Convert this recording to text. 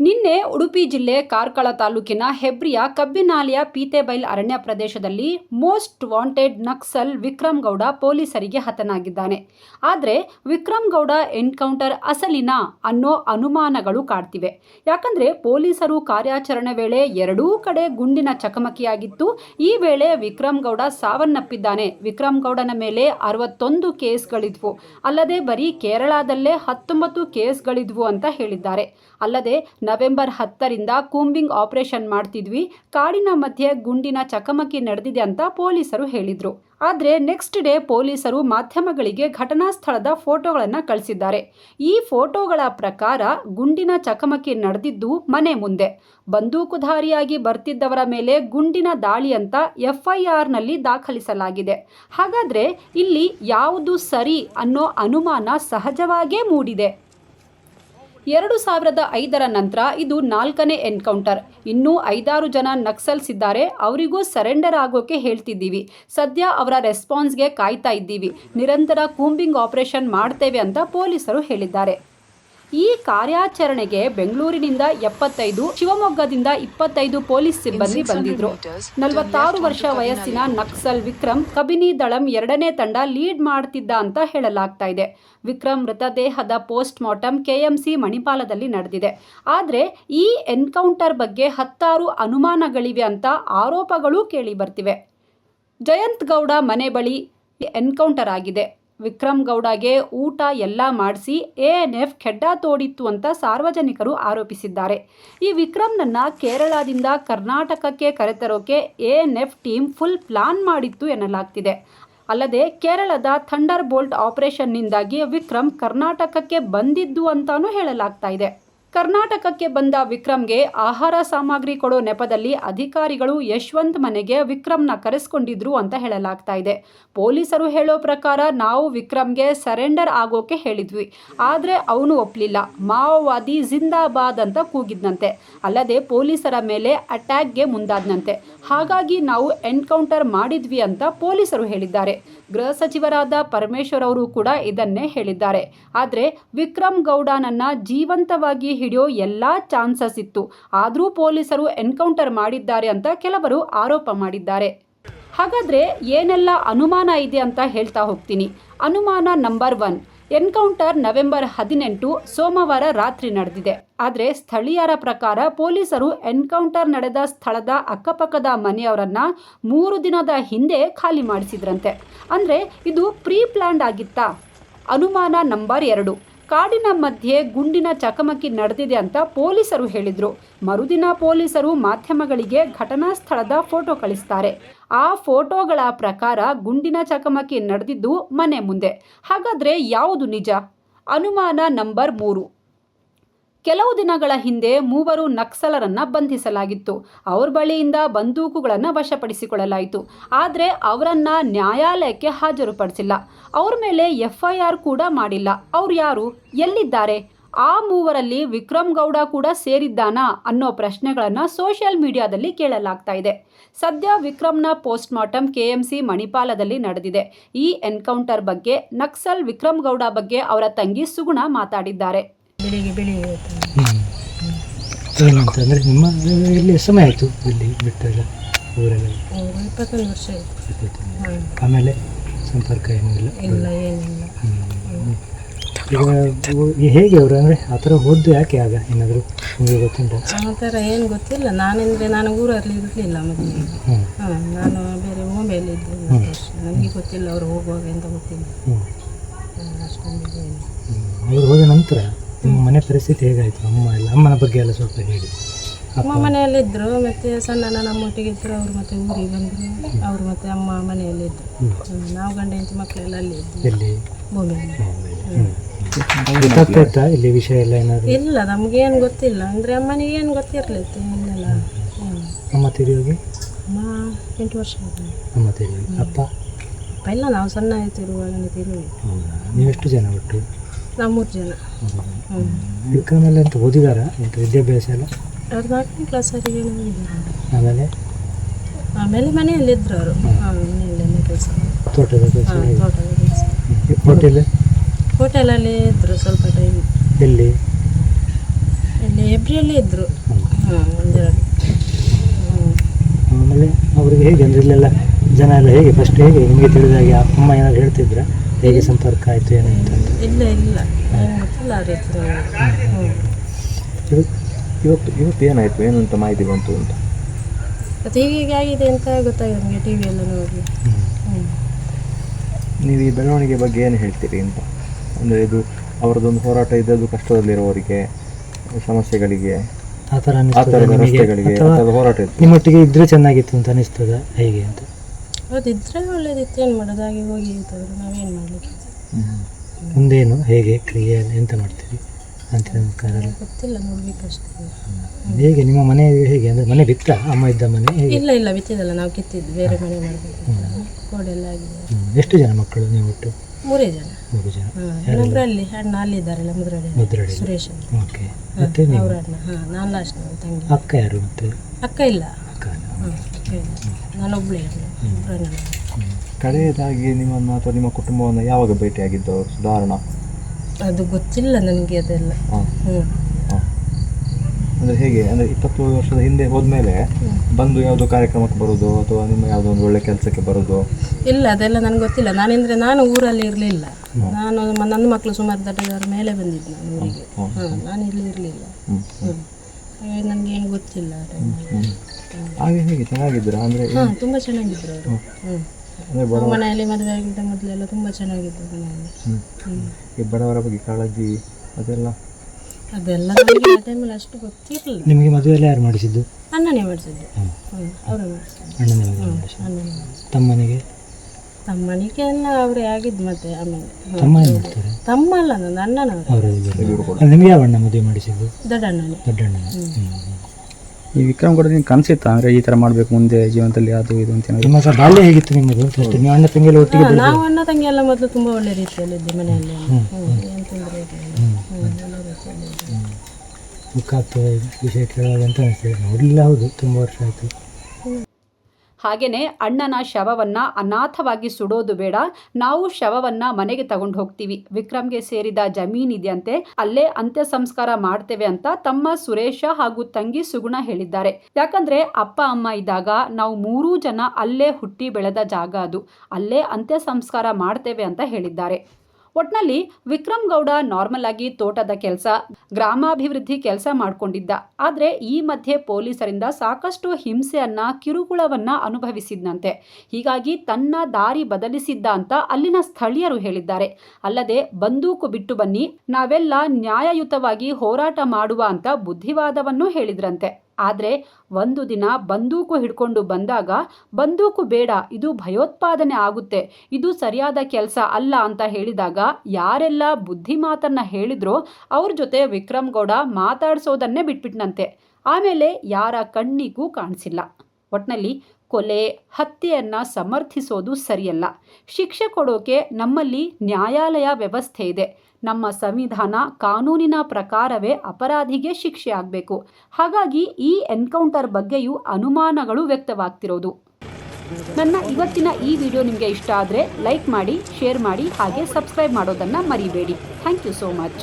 ನಿನ್ನೆ ಉಡುಪಿ ಜಿಲ್ಲೆ ಕಾರ್ಕಳ ತಾಲೂಕಿನ ಹೆಬ್ರಿಯ ಕಬ್ಬಿನಾಲೆಯ ಪೀತೆಬೈಲ್ ಅರಣ್ಯ ಪ್ರದೇಶದಲ್ಲಿ ಮೋಸ್ಟ್ ವಾಂಟೆಡ್ ನಕ್ಸಲ್ ವಿಕ್ರಮ್ ಗೌಡ ಪೊಲೀಸರಿಗೆ ಹತನಾಗಿದ್ದಾನೆ. ಆದರೆ ವಿಕ್ರಮ್ ಗೌಡ ಎನ್ಕೌಂಟರ್ ಅಸಲಿನ ಅನ್ನೋ ಅನುಮಾನಗಳು ಕಾಡ್ತಿವೆ. ಯಾಕಂದರೆ ಪೊಲೀಸರು ಕಾರ್ಯಾಚರಣೆ ವೇಳೆ ಎರಡೂ ಕಡೆ ಗುಂಡಿನ ಚಕಮಕಿಯಾಗಿತ್ತು. ಈ ವೇಳೆ ವಿಕ್ರಮ್ ಗೌಡ ಸಾವನ್ನಪ್ಪಿದ್ದಾನೆ. ವಿಕ್ರಮ್ ಗೌಡನ ಮೇಲೆ ಅರವತ್ತೊಂದು ಕೇಸ್ಗಳಿದ್ವು. ಅಲ್ಲದೆ ಬರೀ ಕೇರಳದಲ್ಲೇ ಹತ್ತೊಂಬತ್ತು ಕೇಸ್ಗಳಿದ್ವು ಅಂತ ಹೇಳಿದ್ದಾರೆ. ಅಲ್ಲದೆ ನವೆಂಬರ್ ಹತ್ತರಿಂದ ಕೂಂಬಿಂಗ್ ಆಪರೇಷನ್ ಮಾಡ್ತಿದ್ವಿ. ಕಾಡಿನ ಮಧ್ಯೆ ಗುಂಡಿನ ಚಕಮಕಿ ನಡೆದಿದೆ ಅಂತ ಪೊಲೀಸರು ಹೇಳಿದ್ರು. ಆದರೆ ನೆಕ್ಸ್ಟ್ ಡೇ ಪೊಲೀಸರು ಮಾಧ್ಯಮಗಳಿಗೆ ಘಟನಾ ಸ್ಥಳದ ಫೋಟೋಗಳನ್ನು ಕಳಿಸಿದ್ದಾರೆ. ಈ ಫೋಟೋಗಳ ಪ್ರಕಾರ ಗುಂಡಿನ ಚಕಮಕಿ ನಡೆದಿದ್ದು ಮನೆ ಮುಂದೆ. ಬಂದೂಕುಧಾರಿಯಾಗಿ ಬರ್ತಿದ್ದವರ ಮೇಲೆ ಗುಂಡಿನ ದಾಳಿ ಅಂತ ಎಫ್ಐಆರ್ನಲ್ಲಿ ದಾಖಲಿಸಲಾಗಿದೆ. ಹಾಗಾದರೆ ಇಲ್ಲಿ ಯಾವುದು ಸರಿ ಅನ್ನೋ ಅನುಮಾನ ಸಹಜವಾಗೇ ಮೂಡಿದೆ. ಎರಡು ಸಾವಿರದ ಐದರ ನಂತರ ಇದು ನಾಲ್ಕನೇ ಎನ್ಕೌಂಟರ್. ಇನ್ನೂ ಐದಾರು ಜನ ನಕ್ಸಲ್ಸ್ ಇದ್ದಾರೆ ಅವರಿಗೂ ಸರೆಂಡರ್ ಆಗೋಕೆ ಹೇಳ್ತಿದ್ದೀವಿ. ಸದ್ಯ ಅವರ ರೆಸ್ಪಾನ್ಸ್ಗೆ ಕಾಯ್ತಾ ಇದ್ದೀವಿ. ನಿರಂತರ ಕೂಂಬಿಂಗ್ ಆಪರೇಷನ್ ಮಾಡ್ತೇವೆ ಅಂತ ಪೊಲೀಸರು ಹೇಳಿದ್ದಾರೆ. ಈ ಕಾರ್ಯಾಚರಣೆಗೆ ಬೆಂಗಳೂರಿನಿಂದ ಎಪ್ಪತ್ತೈದು ಶಿವಮೊಗ್ಗದಿಂದ ಇಪ್ಪತ್ತೈದು ಪೊಲೀಸ್ ಸಿಬ್ಬಂದಿ ಬಂದಿದ್ರು. ನಲವತ್ತಾರು ವರ್ಷ ವಯಸ್ಸಿನ ನಕ್ಸಲ್ ವಿಕ್ರಮ್ ಕಬಿನಿ ದಳಂ ಎರಡನೇ ತಂಡ ಲೀಡ್ ಮಾಡ್ತಿದ್ದ ಅಂತ ಹೇಳಲಾಗ್ತಾ ಇದೆ. ವಿಕ್ರಮ್ ಮೃತದೇಹದ ಪೋಸ್ಟ್ ಮಾರ್ಟಮ್ ಕೆಎಂಸಿ ಮಣಿಪಾಲದಲ್ಲಿ ನಡೆದಿದೆ. ಆದರೆ ಈ ಎನ್ಕೌಂಟರ್ ಬಗ್ಗೆ ಹತ್ತಾರು ಅನುಮಾನಗಳಿವೆ ಅಂತ ಆರೋಪಗಳು ಕೇಳಿ ಬರ್ತಿವೆ. ಜಯಂತ್ ಗೌಡ ಮನೆ ಬಳಿ ಎನ್ಕೌಂಟರ್ ಆಗಿದೆ. ವಿಕ್ರಮ್ ಗೌಡಗೆ ಊಟ ಎಲ್ಲ ಮಾಡಿಸಿ ಎ ಎನ್ ಎಫ್ ಖೆಡ್ಡ ತೋಡಿತ್ತು ಅಂತ ಸಾರ್ವಜನಿಕರು ಆರೋಪಿಸಿದ್ದಾರೆ. ಈ ವಿಕ್ರಮ್ನನ್ನ ಕೇರಳದಿಂದ ಕರ್ನಾಟಕಕ್ಕೆ ಕರೆತರೋಕೆ A N F team full plan ಮಾಡಿತ್ತು ಎನ್ನಲಾಗ್ತಿದೆ. ಅಲ್ಲದೆ ಕೇರಳದ ಥಂಡರ್ ಬೋಲ್ಟ್ ಆಪರೇಷನ್ನಿಂದಾಗಿ ವಿಕ್ರಮ್ ಕರ್ನಾಟಕಕ್ಕೆ ಬಂದಿದ್ದು ಅಂತಾನೂ ಹೇಳಲಾಗ್ತಾ ಇದೆ. ಕರ್ನಾಟಕಕ್ಕೆ ಬಂದ ವಿಕ್ರಮ್ಗೆ ಆಹಾರ ಸಾಮಗ್ರಿ ಕೊಡೋ ನೆಪದಲ್ಲಿ ಅಧಿಕಾರಿಗಳು ಯಶವಂತ್ ಮನೆಗೆ ವಿಕ್ರಮ್ನ ಕರೆಸ್ಕೊಂಡಿದ್ರು ಅಂತ ಹೇಳಲಾಗ್ತಾ ಇದೆ. ಪೊಲೀಸರು ಹೇಳೋ ಪ್ರಕಾರ ನಾವು ವಿಕ್ರಮ್ಗೆ ಸರೆಂಡರ್ ಆಗೋಕೆ ಹೇಳಿದ್ವಿ. ಆದರೆ ಅವನು ಒಪ್ಪಲಿಲ್ಲ ಮಾವೋವಾದಿ ಜಿಂದಾಬಾದ್ ಅಂತ ಕೂಗಿದ್ನಂತೆ. ಅಲ್ಲದೆ ಪೊಲೀಸರ ಮೇಲೆ ಅಟ್ಯಾಕ್ಗೆ ಮುಂದಾದ್ನಂತೆ. ಹಾಗಾಗಿ ನಾವು ಎನ್ಕೌಂಟರ್ ಮಾಡಿದ್ವಿ ಅಂತ ಪೊಲೀಸರು ಹೇಳಿದ್ದಾರೆ. ಗೃಹ ಸಚಿವರಾದ ಪರಮೇಶ್ವರ್ ಅವರು ಕೂಡ ಇದನ್ನೇ ಹೇಳಿದ್ದಾರೆ. ಆದರೆ ವಿಕ್ರಮ್ ಗೌಡನನ್ನ ಜೀವಂತವಾಗಿ ಹಿಡಿಯೋ ಎಲ್ಲ ಚಾನ್ಸಸ್ ಇತ್ತು. ಆದರೂ ಪೊಲೀಸರು ಎನ್ಕೌಂಟರ್ ಮಾಡಿದ್ದಾರೆ ಅಂತ ಕೆಲವರು ಆರೋಪ ಮಾಡಿದ್ದಾರೆ. ಹಾಗಾದರೆ ಏನೆಲ್ಲ ಅನುಮಾನ ಇದೆ ಅಂತ ಹೇಳ್ತಾ ಹೋಗ್ತೀನಿ. ಅನುಮಾನ ನಂಬರ್ ಒನ್, ಎನ್ಕೌಂಟರ್ ನವೆಂಬರ್ ಹದಿನೆಂಟು, ಸೋಮವಾರ ರಾತ್ರಿ ನಡೆದಿದೆ. ಆದರೆ ಸ್ಥಳೀಯರ ಪ್ರಕಾರ ಪೊಲೀಸರು ಎನ್ಕೌಂಟರ್ ನಡೆದ ಸ್ಥಳದ ಅಕ್ಕಪಕ್ಕದ ಮನೆಯವರನ್ನ ಮೂರು ದಿನದ ಹಿಂದೆ ಖಾಲಿ ಮಾಡಿಸಿದ್ರಂತೆ. ಅಂದರೆ ಇದು ಪ್ರೀ ಪ್ಲ್ಯಾಂಡ್ ಆಗಿತ್ತಾ? ಅನುಮಾನ ನಂಬರ್ ಎರಡು ಕಾಡಿನ ಮಧ್ಯೆ ಗುಂಡಿನ ಚಕಮಕಿ ನಡೆದಿದೆ ಅಂತ ಪೊಲೀಸರು ಹೇಳಿದರು. ಮರುದಿನ ಪೊಲೀಸರು ಮಾಧ್ಯಮಗಳಿಗೆ ಘಟನಾ ಸ್ಥಳದ ಫೋಟೋ ಕಳಿಸ್ತಾರೆ. ಆ ಫೋಟೋಗಳ ಪ್ರಕಾರ ಗುಂಡಿನ ಚಕಮಕಿ ನಡೆದಿದ್ದು ಮನೆ ಮುಂದೆ. ಹಾಗಾದ್ರೆ ಯಾವುದು ನಿಜ? ಅನುಮಾನ ನಂಬರ್ ಮೂರು. ಕೆಲವು ದಿನಗಳ ಹಿಂದೆ ಮೂವರು ನಕ್ಸಲರನ್ನ ಬಂಧಿಸಲಾಗಿತ್ತು. ಅವ್ರ ಬಳಿಯಿಂದ ಬಂದೂಕುಗಳನ್ನು ವಶಪಡಿಸಿಕೊಳ್ಳಲಾಯಿತು. ಆದರೆ ಅವರನ್ನ ನ್ಯಾಯಾಲಯಕ್ಕೆ ಹಾಜರುಪಡಿಸಿಲ್ಲ. ಅವ್ರ ಮೇಲೆ ಎಫ್ಐಆರ್ ಕೂಡ ಮಾಡಿಲ್ಲ. ಅವ್ರು ಯಾರು? ಎಲ್ಲಿದ್ದಾರೆ? ಆ ಮೂವರಲ್ಲಿ ವಿಕ್ರಮ್ ಗೌಡ ಕೂಡ ಸೇರಿದ್ದಾನಾ ಅನ್ನೋ ಪ್ರಶ್ನೆಗಳನ್ನು ಸೋಷಿಯಲ್ ಮೀಡಿಯಾದಲ್ಲಿ ಕೇಳಲಾಗ್ತಾ ಇದೆ. ಸದ್ಯ ವಿಕ್ರಮ್ನ ಪೋಸ್ಟ್ ಮಾರ್ಟಮ್ ಕೆಎಂಸಿ ಮಣಿಪಾಲದಲ್ಲಿ ನಡೆದಿದೆ. ಈ ಎನ್ಕೌಂಟರ್ ಬಗ್ಗೆ ನಕ್ಸಲ್ ವಿಕ್ರಮ್ ಗೌಡ ಬಗ್ಗೆ ಅವರ ತಂಗಿ ಸುಗುಣ ಮಾತಾಡಿದ್ದಾರೆ. ಬೆಳಿಗ್ಗೆ ಬೆಳಿಗ್ಗೆ ಏನಂತಂದರೆ ನಿಮ್ಮ ಇಲ್ಲಿ ಸಮಯ ಆಯಿತು ಇಲ್ಲಿ ಬಿಟ್ಟಾಗ ಊರಲ್ಲಿ? ಇಪ್ಪತ್ತೊಂದು ವರ್ಷ ಆಯ್ತು. ಆಮೇಲೆ ಸಂಪರ್ಕ ಏನೂ ಇಲ್ಲ ಇಲ್ಲ ಏನಿಲ್ಲ ಈಗ ಹೇಗೆ ಅವರು ಅಂದರೆ ಆ ಥರ ಹೋದ್ದು ಯಾಕೆ ಆಗ ಏನಾದರೂ ನಿಮಗೆ ಗೊತ್ತುಂಟ? ಆ ಥರ ಏನು ಗೊತ್ತಿಲ್ಲ. ನಾನೆಂದರೆ ನಾನು ಊರಲ್ಲಿ ಇರಲಿಲ್ಲ ಮೊದಲಿಗೆ ಹ್ಞೂ ಹಾಂ ನಾನು ಬೇರೆ ಮುಂಬೈಲಿ ಇದ್ದೆ. ನನಗೆ ಗೊತ್ತಿಲ್ಲ ಅವರು ಹೋಗುವಾಗ ಎಂತ ಗೊತ್ತಿಲ್ಲ. ಹ್ಞೂ ಅಷ್ಟೊಂದು ಅವರು ಹೋದ ನಂತರ? ನಿಮ್ಮ ಮನೆ ಪರಿಸ್ಥಿತಿ ಹೇಗಾಯಿತು? ಅಮ್ಮ ಎಲ್ಲ ಅಮ್ಮನ ಬಗ್ಗೆ ಎಲ್ಲ ಸ್ವಲ್ಪ ಹೇಳಿ. ಅಮ್ಮ ಮನೆಯಲ್ಲಿದ್ದರು ಮತ್ತು ಸಣ್ಣನ ನಮ್ಮೊಟ್ಟಿಗೆ ಇದ್ದರು ಅವರು ಮತ್ತೆ ಊರಿಗೆ ಬಂದರು ಅವರು ಮತ್ತೆ ಅಮ್ಮ ಮನೆಯಲ್ಲಿದ್ದರು ಹ್ಮ್, ನಾವು ಗಂಡ ಹೆಂಡತಿ ಮಕ್ಕಳೆಲ್ಲ ಅಲ್ಲಿ ಇದ್ವಿ. ಎಲ್ಲಿ? ಗೊತ್ತಾಗ್ತಾ ಇಲ್ಲಿ ವಿಷಯ ಎಲ್ಲ ಏನಾದರೂ? ಇಲ್ಲ ನಮಗೇನು ಗೊತ್ತಿಲ್ಲ. ಅಂದರೆ ಅಮ್ಮನಿಗೆ ಏನು ಗೊತ್ತಿರಲಿತ್ತು ಇಲ್ಲ ಅಮ್ಮ ತಿರುಗಿ ಅಮ್ಮ ಎಂಟು ವರ್ಷ ಅಮ್ಮ ತಿರುಗಿ ಅಪ್ಪ? ಅಪ್ಪ ಇಲ್ಲ ನಾವು ಸಣ್ಣ ಆಯ್ತಿರುವಾಗ ತಿರುಗಿ ಹೌದಾ? ನೀವೆಷ್ಟು ಜನ ಒಟ್ಟು? ನಾವು ಮೂರು ಜನ ಬಿಕಾಮಲ್ಲಿ ಅಂತ ಓದಿದಾರ ಎಂತ ವಿದ್ಯಾಭ್ಯಾಸ ಎಲ್ಲ? ಅವ್ರು ನಾಲ್ಕನೇ ಕ್ಲಾಸ್ ಹೋಗಿದ್ದಾರೆ ಆಮೇಲೆ? ಆಮೇಲೆ ಮನೆಯಲ್ಲಿದ್ದರು ಅವರು. ಕೆಲಸ ತೋಟದ ಕೆಲಸ ಹಾಂ ತೋಟದ ಕೆಲಸ. ಹೋಟೆಲ್? ಹೋಟೆಲಲ್ಲಿ ಇದ್ದರು ಸ್ವಲ್ಪ ಟೈಮ್ ಎಲ್ಲಿ? ಇಲ್ಲಿ ಏಪ್ರಿಲೇ ಇದ್ದರು ಹಾಂ ಒಂದೆರಡು ಆಮೇಲೆ ಅವ್ರಿಗೆ ಹೇಗೆ ಅಂದರೆ ಇಲ್ಲೆಲ್ಲ ಜನ ಎಲ್ಲ ಹೇಗೆ? ಫಸ್ಟ್ ಹೇಗೆ? ನಿಮಗೆ ತಿಳಿದಾಗೆ ಅಮ್ಮ ಏನಾದ್ರು ಹೇಳ್ತಿದ್ರ? ಹೇಗೆ ಸಂಪರ್ಕ ಆಯಿತು ಏನಂತ ಇಲ್ಲ ಇಲ್ಲ. ಗೊತ್ತಿಲ್ಲ. ಹ್ಞೂ ಇವತ್ತು ಇವತ್ತು ಏನಾಯಿತು? ಏನು ಅಂತ ಮಾಹಿತಿ ಬಂತು ಅಂತ? ಮತ್ತೆ ಹೀಗೆ ಆಗಿದೆ ಅಂತ ಗೊತ್ತಾಗಿದೆ ನನಗೆ ಟಿ ವಿ ಎಲ್ಲ ನೋಡಿ. ನೀವು ಈ ಬೆಳವಣಿಗೆ ಬಗ್ಗೆ ಏನು ಹೇಳ್ತೀರಿ ಅಂತ? ಅಂದರೆ ಇದು ಅವರದೊಂದು ಹೋರಾಟ ಇದ್ದದ್ದು ಕಷ್ಟದಲ್ಲಿರುವವರಿಗೆ ಸಮಸ್ಯೆಗಳಿಗೆ ಆ ಥರ ಆ ಅನಿಸ್ತದ ಥರದ ರಸ್ತೆಗಳಿಗೆ ಆ ಅಥವಾ ಥರದ ಹೋರಾಟ ಇತ್ತು ನಿಮ್ಮೊಟ್ಟಿಗೆ ಇದ್ರೆ ಚೆನ್ನಾಗಿತ್ತು ಅಂತ ಅನಿಸ್ತದ? ಹೇಗೆ ಅಂತ? ಹೌದು ಇದ್ರೆ ಒಳ್ಳೇದಿತ್ತು. ಏನು ಮಾಡೋದು? ಹಾಗೆ ಹೋಗಿ ಇರ್ತದ್ರು ನಾವೇನು ಮಾಡಲಿಕ್ಕೆ? ಮುಂದೇನು? ಹೇಗೆ ಕ್ರಿಯೆ ಎಂತ ಮಾಡ್ತೀರಿ? ಅಂತ ಕಾರಣ. ಗೊತ್ತಿಲ್ಲ ನೋಡ್ಬೇಕಷ್ಟೇ ಹೇಗೆ ನಿಮ್ಮ ಮನೆ ಹೇಗೆ? ಅಂದರೆ ಮನೆ ಬಿತ್ತ? ಅಮ್ಮ ಇದ್ದ ಮನೆ ಹೇಗೆ? ಇಲ್ಲ ಇಲ್ಲ ಬಿತ್ತಿದ್ದಲ್ಲ. ನಾವು ಕಿತ್ತಿದ್ದು. ಬೇರೆ ಮನೆ ಮಾಡಬೇಕು. ಗೋಡೆಲ್ಲ ಆಗಿದೆ. ಎಷ್ಟು ಜನ ಮಕ್ಕಳು ನೀವು ಒಟ್ಟು? ಮೂರೇ ಜನ. ಮೂರು ಜನ. ಅಲ್ಲಿ ಅಣ್ಣ ಅಲ್ಲಿದ್ದಾರಲ್ಲ ಮುದ್ರಡಿ ಮುದ್ರಡಿ ಸುರೇಶ್. ಓಕೆ. ಮತ್ತೆ ನೀವು? ಅವ್ರ ಅಣ್ಣ. ಹಾಂ ನಾನು ಲಾಸ್ಟ್ ತಂಗಿ. ಅಕ್ಕ ಯಾರು ಮತ್ತೆ? ಅಕ್ಕ ಇಲ್ಲ. ನಾನೊಬ್ಬಳೇ ಕಡೆಯದಾಗಿ ನಿಮ್ಮನ್ನು ಅಥವಾ ನಿಮ್ಮ ಕುಟುಂಬವನ್ನು ಯಾವಾಗ ಭೇಟಿಯಾಗಿದ್ದು ಸುಧಾರಣ? ಅದು ಗೊತ್ತಿಲ್ಲ ನನಗೆ ಅದೆಲ್ಲ. ಹ್ಞೂ ಅಂದರೆ ಹೇಗೆ? ಅಂದರೆ ಇಪ್ಪತ್ತು ವರ್ಷದ ಹಿಂದೆ ಹೋದ್ಮೇಲೆ ಬಂದು ಯಾವುದೋ ಕಾರ್ಯಕ್ರಮಕ್ಕೆ ಬರೋದು ಅಥವಾ ನಿಮ್ಮ ಯಾವುದೋ ಒಂದು ಒಳ್ಳೆ ಕೆಲಸಕ್ಕೆ ಬರೋದು? ಇಲ್ಲ ಅದೆಲ್ಲ ನನಗೆ ಗೊತ್ತಿಲ್ಲ. ನಾನೆಂದರೆ ನಾನು ಊರಲ್ಲಿ ಇರಲಿಲ್ಲ. ನಾನು ನನ್ನ ಮಕ್ಕಳು ಸುಮಾರು ದಟ್ಟದವ್ರ ಮೇಲೆ ಬಂದಿದ್ದೆ ನಾನು ಊರಿಗೆ. ಹಾಂ ನಾನು ಇಲ್ಲಿ ಇರಲಿಲ್ಲ. ಹ್ಞೂ ಏನು ಗೊತ್ತಿಲ್ಲ ಆ ಟೈಮಲ್ಲಿ ಹಾಗೆ ಚೆನ್ನಾಗಿದ್ದೀರಾ? ಅಂದರೆ ಹಾಂ ತುಂಬ ಚೆನ್ನಾಗಿದ್ರು ಅವರು. ಹ್ಞೂ ಅಂದರೆ ಬಡ ಮನೆಯಲ್ಲಿ ಮದುವೆ ಆಗಿದ್ದ ಮೊದಲೆಲ್ಲ ತುಂಬ ಚೆನ್ನಾಗಿದ್ರು ಮನೆಯಲ್ಲಿ. ಈ ಬಡವರ ಬಗ್ಗೆ ಕಾಳಜಿ ಅದೆಲ್ಲ? ಅದೆಲ್ಲ ನನಗೆ ಆ ಟೈಮಲ್ಲಿ ಅಷ್ಟು ಗೊತ್ತಿರಲಿಲ್ಲ. ನಿಮಗೆ ಮದುವೆ ಎಲ್ಲ ಯಾರು ಮಾಡಿಸಿದ್ದು? ಅಣ್ಣನೇ ಮಾಡಿಸಿದ್ದು. ಹ್ಞೂ ಅವರೇ ಮಾಡಿಸಿದ್ದು. ಅಣ್ಣನ ಮದುವೆ ಮಾಡಿಸಿದ್ದು ಅಣ್ಣನೇ ಮಾಡಿಸಿದ್ದು. ತಮ್ಮನಿಗೆ? ತಮ್ಮನಿಗೆ ಎಲ್ಲ ಅವರೇ ಆಗಿದ್ದು ಮತ್ತೆ ಆಮೇಲೆ. ತಮ್ಮ ಏನು ಮಾಡ್ತಾರೆ ತಮ್ಮ ಅಲ್ಲ ನನ್ನ ಅಣ್ಣನವರು. ಅವರು ನಿಮಗೆ ಯಾವ ಅಣ್ಣ ಮದುವೆ ಮಾಡಿಸಿದ್ದು? ದೊಡ್ಡಣ್ಣ ಅಣ್ಣನೇ ದೊಡ್ಡ ಅಣ್ಣನ ಹ್ಮ್. ಈ ವಿಕ್ರಮ್ ಕೂಡ ನಿಮ್ಗೆ ಕನಸಿತ್ತ? ಅಂದರೆ ಈ ಥರ ಮಾಡಬೇಕು ಮುಂದೆ ಜೀವನದಲ್ಲಿ ಅದು ಇದು ಅಂತ ಏನಾದ್ರು? ನಿಮ್ಮ ಸಹ ಬಾಲ್ಯ ಹೇಗಿತ್ತು ನಿಮ್ಮದು? ನೀವು ಅಣ್ಣ ತಂಗಿಯಲ್ಲಿ ಒಟ್ಟಿಗೆ ನಾವು ಅಣ್ಣ ತಂಗಿ ಎಲ್ಲ ಮೊದಲು ತುಂಬ ಒಳ್ಳೆ ರೀತಿಯಲ್ಲಿ ಇದ್ದೆ ಮನೆಯಲ್ಲಿ. ಏನು ತೊಂದರೆ ಇರಲಿಲ್ಲ ಹ್ಞೂ ಒಳ್ಳೆ ರೀತಿಯಲ್ಲಿ ಇದ್ದೆ ದುಃಖ ಆಗ್ತದೆ ವಿಷಯ ಕೇಳೋದು ಅಂತ ಅನಿಸ್ತದೆ. ನೋಡಲಿಲ್ಲ ಹೌದು ತುಂಬ ವರ್ಷ ಆಯಿತು. ಹಾಗೆಯೇ ಅಣ್ಣನ ಶವವನ್ನ ಅನಾಥವಾಗಿ ಸುಡೋದು ಬೇಡ, ನಾವು ಶವವನ್ನ ಮನೆಗೆ ತಗೊಂಡು ಹೋಗ್ತೀವಿ. ವಿಕ್ರಮ್ಗೆ ಸೇರಿದ ಜಮೀನಿದೆಯಂತೆ ಅಲ್ಲೇ ಅಂತ್ಯ ಸಂಸ್ಕಾರ ಮಾಡ್ತೇವೆ ಅಂತ ತಮ್ಮ ಸುರೇಶ ಹಾಗೂ ತಂಗಿ ಸುಗುಣ ಹೇಳಿದ್ದಾರೆ. ಯಾಕಂದ್ರೆ ಅಪ್ಪ ಅಮ್ಮ ಇದ್ದಾಗ ನಾವು ಮೂರೂ ಜನ ಅಲ್ಲೇ ಹುಟ್ಟಿ ಬೆಳೆದ ಜಾಗ ಅದು. ಅಲ್ಲೇ ಅಂತ್ಯ ಸಂಸ್ಕಾರ ಮಾಡ್ತೇವೆ ಅಂತ ಹೇಳಿದ್ದಾರೆ. ಒಟ್ನಲ್ಲಿ ವಿಕ್ರಮ್ ಗೌಡ ನಾರ್ಮಲ್ ಆಗಿ ತೋಟದ ಕೆಲಸ, ಗ್ರಾಮಾಭಿವೃದ್ಧಿ ಕೆಲಸ ಮಾಡಿಕೊಂಡಿದ್ದ. ಆದರೆ ಈ ಮಧ್ಯೆ ಪೊಲೀಸರಿಂದ ಸಾಕಷ್ಟು ಹಿಂಸೆಯನ್ನ, ಕಿರುಕುಳವನ್ನ ಅನುಭವಿಸಿದ್ನಂತೆ. ಹೀಗಾಗಿ ತನ್ನ ದಾರಿ ಬದಲಿಸಿದ್ದ ಅಂತ ಅಲ್ಲಿನ ಸ್ಥಳೀಯರು ಹೇಳಿದ್ದಾರೆ. ಅಲ್ಲದೆ ಬಂದೂಕು ಬಿಟ್ಟು ಬನ್ನಿ, ನಾವೆಲ್ಲ ನ್ಯಾಯಯುತವಾಗಿ ಹೋರಾಟ ಮಾಡುವ ಅಂತ ಬುದ್ಧಿವಾದವನ್ನು ಹೇಳಿದ್ರಂತೆ. ಆದರೆ ಒಂದು ದಿನ ಬಂದೂಕು ಹಿಡ್ಕೊಂಡು ಬಂದಾಗ, ಬಂದೂಕು ಬೇಡ, ಇದು ಭಯೋತ್ಪಾದನೆ ಆಗುತ್ತೆ, ಇದು ಸರಿಯಾದ ಕೆಲಸ ಅಲ್ಲ ಅಂತ ಹೇಳಿದಾಗ ಯಾರೆಲ್ಲ ಬುದ್ಧಿ ಮಾತನ್ನ ಹೇಳಿದ್ರೋ ಅವ್ರ ಜೊತೆ ವಿಕ್ರಮ್ ಗೌಡ ಮಾತಾಡಿಸೋದನ್ನೇ ಬಿಟ್ಬಿಟ್ನಂತೆ. ಆಮೇಲೆ ಯಾರ ಕಣ್ಣಿಗೂ ಕಾಣಿಸಿಲ್ಲ. ಒಟ್ನಲ್ಲಿ ಕೊಲೆ, ಹತ್ಯೆಯನ್ನು ಸಮರ್ಥಿಸೋದು ಸರಿಯಲ್ಲ. ಶಿಕ್ಷೆ ಕೊಡೋಕೆ ನಮ್ಮಲ್ಲಿ ನ್ಯಾಯಾಲಯ ವ್ಯವಸ್ಥೆ ಇದೆ. ನಮ್ಮ ಸಂವಿಧಾನ ಕಾನೂನಿನ ಪ್ರಕಾರವೇ ಅಪರಾಧಿಗೆ ಶಿಕ್ಷೆ ಆಗಬೇಕು. ಹಾಗಾಗಿ ಈ ಎನ್ಕೌಂಟರ್ ಬಗ್ಗೆಯೂ ಅನುಮಾನಗಳು ವ್ಯಕ್ತವಾಗ್ತಿರೋದು. ನನ್ನ ಇವತ್ತಿನ ಈ ವಿಡಿಯೋ ನಿಮಗೆ ಇಷ್ಟ ಆದರೆ ಲೈಕ್ ಮಾಡಿ, ಶೇರ್ ಮಾಡಿ, ಹಾಗೆ ಸಬ್ಸ್ಕ್ರೈಬ್ ಮಾಡೋದನ್ನು ಮರಿಬೇಡಿ. Thank you so much.